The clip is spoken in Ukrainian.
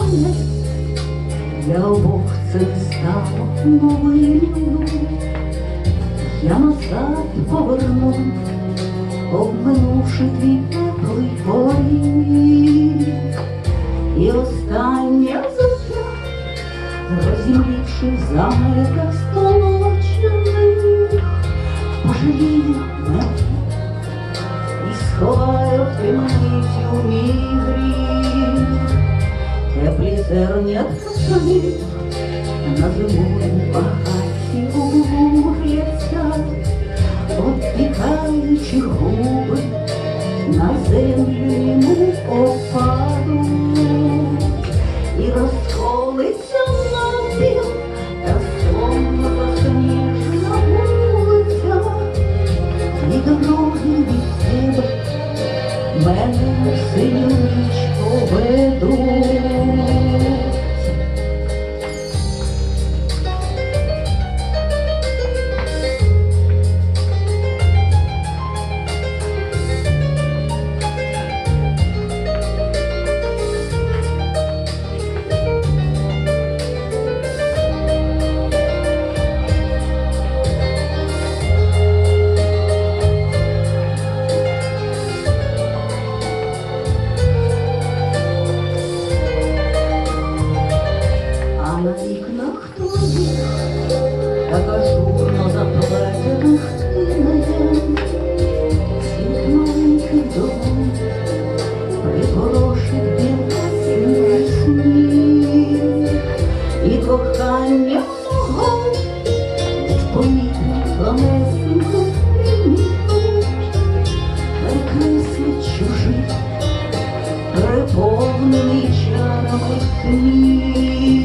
мене, для обох це стало новиною, я назад поверну, обминувши твій теплий поріг, і останнє зустря, розімлівши в заметах столочених, пожалій мене і сховаю в темницю мій гріх. Теплі зернятка самі на зимовій багаті обугляться, обпікаючи губи на землю йому опаду. І розколиться навпіл, та сонно засніжна вулиця, і дороги від тебе мене синю ведуть. Вікнах твоїх така журно заплетених тінеєм, світ маленький дом, припорошить білий сніг, і кохання мого помітне планесенько перекреслить чужий, переповнений чарами світ.